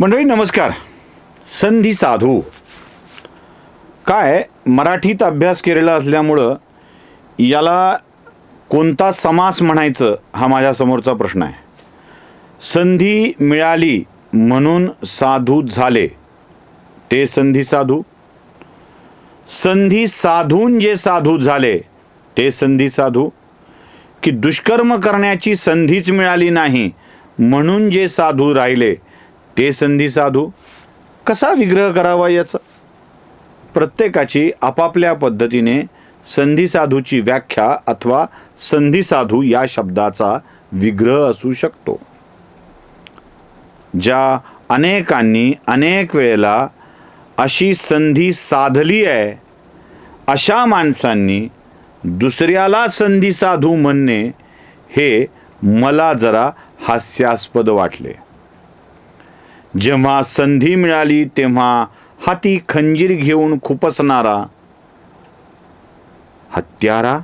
मंडळी नमस्कार. संधी साधू. काय मराठीत अभ्यास केलेला असल्यामुळं याला कोणता समास म्हणायचं हा माझ्यासमोरचा प्रश्न आहे. संधी मिळाली म्हणून साधू झाले. ते संधी साधू. संधी साधून जे साधू झाले ते संधी साधू. की दुष्कर्म करण्याची संधीच मिळाली नाही म्हणून जे साधू राहिले ते संधी साधू. कसा विग्रह करावा याचा? प्रत्येकाची आपापल्या पद्धतीने संधी साधूची व्याख्या अथवा संधी साधू या शब्दाचा विग्रह असू शकतो. ज्या अनेकांनी अनेक वेळेला अशी संधी साधली आहे अशा माणसांनी दुसऱ्याला संधी साधू म्हणणे हे मला जरा हास्यास्पद वाटले. जेव्हा संधी मिळाली तेव्हा हाती खंजीर घेऊन खुपसणारा हत्यारा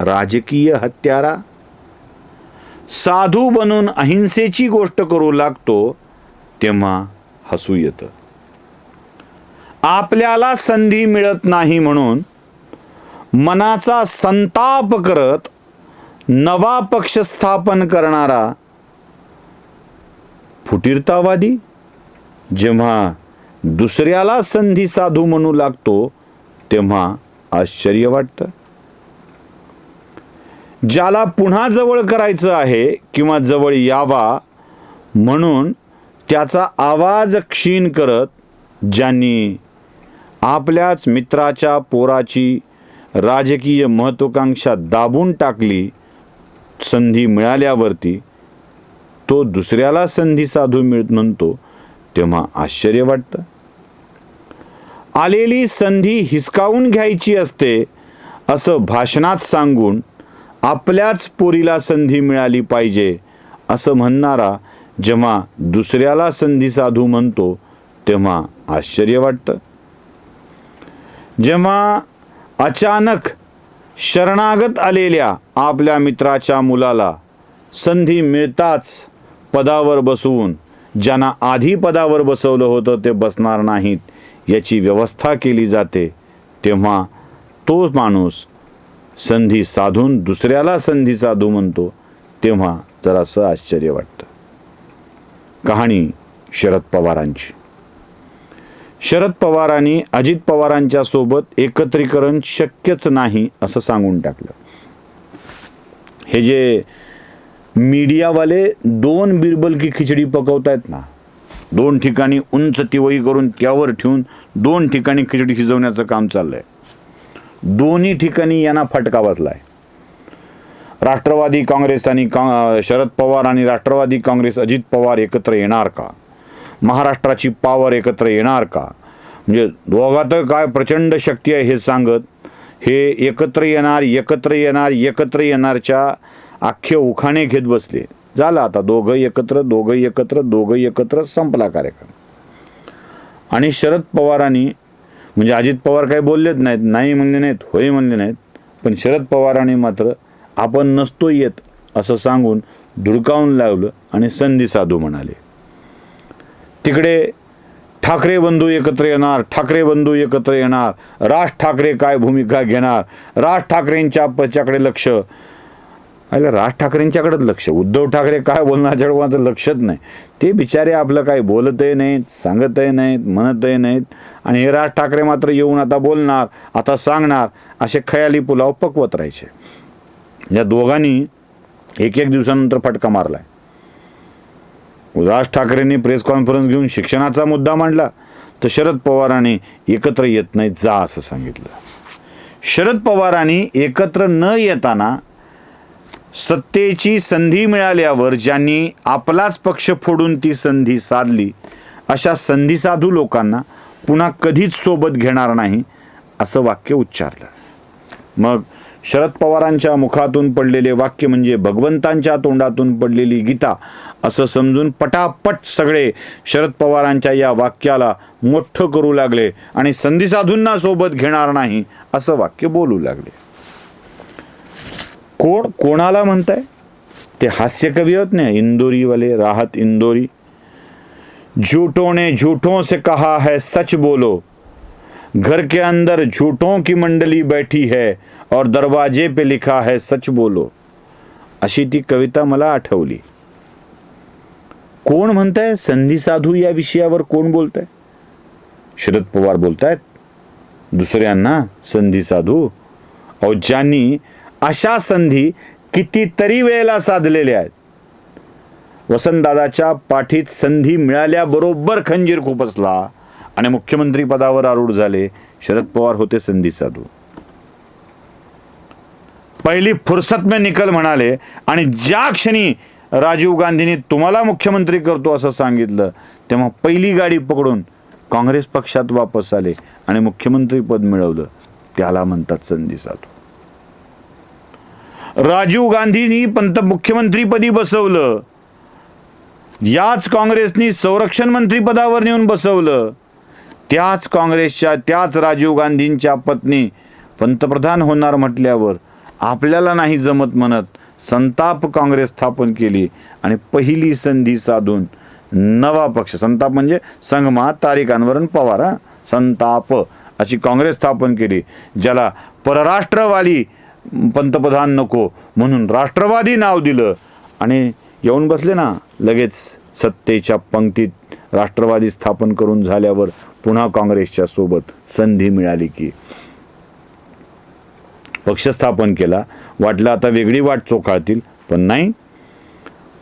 राजकीय हत्यारा साधू बनून अहिंसेची गोष्ट करू लागतो तेव्हा हसू येतं. आपल्याला संधी मिळत नाही म्हणून मनाचा संताप करत नवा पक्ष स्थापन करणारा फुटीरतावादी? जेव्हा दुसऱ्याला संधी साधू म्हणू लागतो तेव्हा आश्चर्य वाटतं. ज्याला पुन्हा जवळ करायचं आहे किंवा जवळ यावा म्हणून त्याचा आवाज क्षीण करत ज्यांनी आपल्याच मित्राच्या पोराची राजकीय महत्त्वाकांक्षा दाबून टाकली संधी मिळाल्यावरती तो दुसऱ्याला संधी साधू मिळत म्हणतो तेव्हा आश्चर्य वाटतं. आलेली संधी हिसकावून घ्यायची असते असं भाषणात सांगून आपल्याच पोरीला संधी मिळाली पाहिजे असं म्हणणारा जेव्हा दुसऱ्याला संधी साधू म्हणतो तेव्हा आश्चर्य वाटतं. जेव्हा अचानक शरणागत आलेल्या आपल्या मित्राच्या मुलाला संधी मिळताच पदावर बसवून ज्यांना आधी पदावर बसवलं होतं ते बसणार नाहीत. याची व्यवस्था केली जाते. तेव्हा तो माणूस संधी साधून दुसऱ्याला संधी साधू म्हणतो तेव्हा जरासं आश्चर्य वाटतं. कहाणी शरद पवारांची. शरद पवारांनी अजित पवारांच्या सोबत एकत्रीकरण शक्यच नाही असं सांगून टाकलं. हे जे मीडियावाले दोन बिरबल की खिचडी पकवतायत ना. दोन ठिकाणी उंच तिवई करून त्यावर ठेवून दोन ठिकाणी खिचडी शिजवण्याचं काम चाललंय. दोन्ही ठिकाणी यांना फटका बसलाय. राष्ट्रवादी काँग्रेस आणि का शरद पवार आणि राष्ट्रवादी काँग्रेस अजित पवार एकत्र येणार का? महाराष्ट्राची पावर एकत्र येणार का? म्हणजे दोघात काय प्रचंड शक्ती आहे हे सांगत हे एकत्र येणार एकत्र येणार एकत्र येणारच्या अख्खे उखाणे घेत बसले. झालं आता. दोघं एकत्र दोघं एकत्र दोघं एकत्र संपला कार्यक्रम. आणि शरद पवारांनी म्हणजे अजित पवार काही बोललेच नाहीत नाही म्हणले नाहीत होय म्हणले नाहीत पण शरद पवारांनी मात्र आपण नसतो येत असं सांगून धुडकावून लावलं आणि संधी साधू म्हणाले. तिकडे ठाकरे बंधू एकत्र येणार ठाकरे बंधू एकत्र येणार राज ठाकरे काय भूमिका घेणार राज ठाकरेंच्या पच्याकडे लक्ष अरे राज ठाकरेंच्याकडेच लक्ष. उद्धव ठाकरे काय बोलणार जडवाचं लक्षच नाही. ते बिचारे आपलं काही बोलतही नाहीत सांगतही नाहीत म्हणतही नाहीत. आणि हे राज ठाकरे मात्र येऊन आता बोलणार आता सांगणार असे खयाली पुलाव पकवत राहायचे. या दोघांनी एक एक दिवसानंतर फटका मारलाय. राज ठाकरेंनी प्रेस कॉन्फरन्स घेऊन शिक्षणाचा मुद्दा मांडला तर शरद पवारांनी एकत्र येत नाही जा असं सांगितलं. शरद पवारांनी एकत्र न येताना सत्तेची संधी मिळाल्यावर ज्यांनी आपलाच पक्ष फोडून ती संधी साधली अशा संधी साधू लोकांना पुन्हा कधीच सोबत घेणार नाही असं वाक्य उच्चारलं. मग शरद पवारांच्या मुखातून पडलेले वाक्य म्हणजे भगवंतांच्या तोंडातून पडलेली गीता असं समजून पटापट सगळे शरद पवारांच्या या वाक्याला मोठं करू लागले आणि संधी साधूंना सोबत घेणार नाही असं वाक्य बोलू लागले. कोण कोणाला म्हणताय? ते हास्यकवी होत नाही. इंदोरीवाले राहत इंदोरी. झूठों ने झूठों से कहा है सच बोलो। घर के अंदर झूठों की मंडली बैठी है और दरवाजे पे लिखा है सच बोलो। अशी ती कविता मला आठवली. कोण म्हणताय? संधी साधू या विषयावर कोण बोलताय? शरद पवार बोलतायत. दुसऱ्यांना संधी साधू. अहो ज्यांनी अशा संधी कितीतरी वेळेला साधलेल्या आहेत. वसंतदादाच्या पाठीत संधी मिळाल्याबरोबर खंजीर खुपसला आणि मुख्यमंत्री पदावर आरूढ झाले शरद पवार होते संधी साधू पहिली फुरसत में निकल म्हणाले आणि ज्या क्षणी राजीव गांधींनी तुम्हाला मुख्यमंत्री करतो असं सांगितलं तेव्हा पहिली गाडी पकडून काँग्रेस पक्षात वापस आले आणि मुख्यमंत्री पद मिळवलं. त्याला म्हणतात संधी साधू. राजीव गांधींनी पंत मुख्यमंत्रीपदी बसवलं. याच काँग्रेसनी संरक्षण मंत्रीपदावर नेऊन बसवलं. त्याच काँग्रेसच्या त्याच राजीव गांधींच्या पत्नी पंतप्रधान होणार म्हटल्यावर आपल्याला नाही जमत म्हणत संताप काँग्रेस स्थापन केली आणि पहिली संधी साधून नवा पक्ष संताप म्हणजे संगमा तारीख अनवरण पवार संताप अशी काँग्रेस स्थापन केली ज्याला परराष्ट्रवादी पंतप्रधान नको म्हणून राष्ट्रवादी नाव दिलं. आणि येऊन बसले ना लगेच सत्तेच्या पंक्तीत राष्ट्रवादी स्थापन करून झाल्यावर पुन्हा काँग्रेसच्या सोबत संधी मिळाली की. पक्ष स्थापन केला. वाटलं आता वेगळी वाट चोखाळतील पण नाही.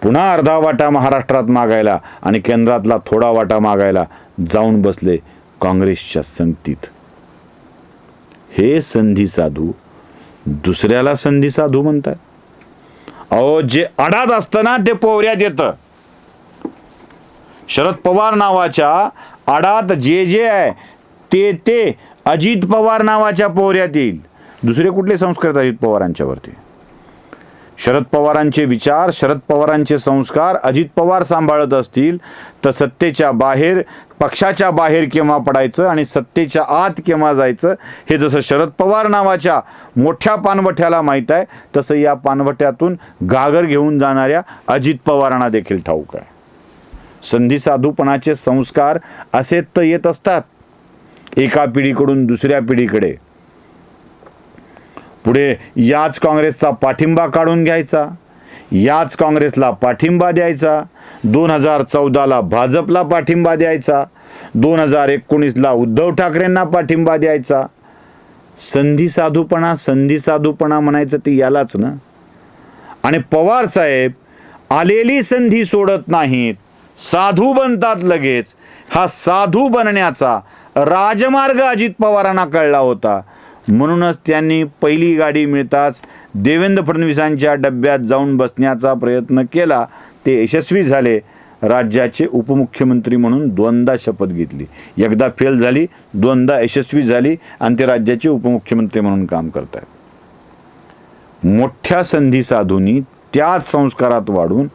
पुन्हा अर्धा वाटा महाराष्ट्रात मागायला आणि केंद्रातला थोडा वाटा मागायला जाऊन बसले काँग्रेसच्या संगतीत. हे संधी साधू दुसऱ्याला संधी साधू म्हणतात अहो जे अडात असतं ना ते पोहऱ्यात येतं शरद पवार नावाच्या आडात जे जे आहे ते ते अजित पवार नावाच्या पोहऱ्यात येईल. दुसरे कुठले संस्कार अजित पवारांच्यावरती शरद पवारांचे विचार शरद पवारांचे संस्कार अजित पवार सांभाळत असतील तर सत्तेच्या बाहेर पक्षाच्या बाहेर केव्हा पडायचं आणि सत्तेच्या आत केव्हा जायचं हे जसं शरद पवार नावाच्या मोठ्या पानवठ्याला माहीत आहे तसं या पानवठ्यातून गागर घेऊन जाणाऱ्या अजित पवारांना देखील ठाऊक आहे. संधी साधूपणाचे संस्कार असे तर येत असतात एका पिढीकडून दुसऱ्या पिढीकडे. पुढे याच काँग्रेसचा पाठिंबा काढून घ्यायचा याच काँग्रेसला पाठिंबा द्यायचा दोन हजार चौदाला भाजपला पाठिंबा द्यायचा दोन हजार एकोणीसला उद्धव ठाकरेंना पाठिंबा द्यायचा. संधी साधूपणा संधी साधूपणा म्हणायचं ते यालाच ना. आणि पवार साहेब आलेली संधी सोडत नाहीत साधू बनतात लगेच. हा साधू बनण्याचा राजमार्ग अजित पवारांना कळला होता. म्हणूनच त्यांनी पहिली गाडी मिळताच देवेंद्र फडणवीसांच्या डब्यात जाऊन बसण्याचा प्रयत्न केला. ते यशस्वी झाले. राज्याचे उपमुख्यमंत्री म्हणून दोनदा शपथ घेतली. एकदा फेल झाली दोनदा यशस्वी झाली आणि ते राज्याचे उपमुख्यमंत्री म्हणून काम करत आहेत मोठ्या संधी साधूंनी त्याच संस्कारात वाढून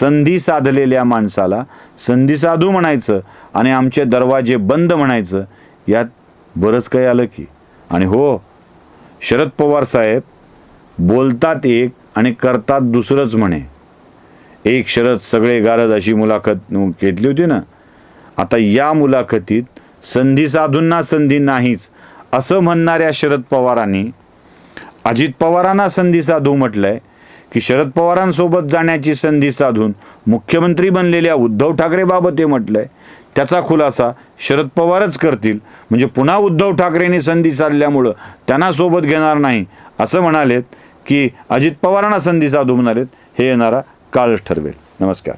संधी साधलेल्या माणसाला संधी साधू म्हणायचं आणि आमचे दरवाजे बंद म्हणायचं यात बरंच काही आलं की आणि हो शरद पवार साहेब बोलतात एक आणि करतात दुसरंच म्हणे. एक शरद सगळे गारद अशी मुलाखत घेतली होती ना. आता या मुलाखतीत संधी साधूंना संधी नाहीच असं म्हणणाऱ्या शरद पवारांनी अजित पवारांना संधी साधू म्हटलंय की शरद पवारांसोबत जाण्याची संधी साधून मुख्यमंत्री बनलेल्या उद्धव ठाकरेबाबत हे म्हटलंय. त्याचा खुलासा शरद पवारच करतील. म्हणजे पुन्हा उद्धव ठाकरेंनी संधी साधल्यामुळं त्यांना सोबत घेणार नाही असं म्हणालेत की अजित पवारांना संधी साधू म्हणालेत हे येणारा काळच ठरवेल. नमस्कार.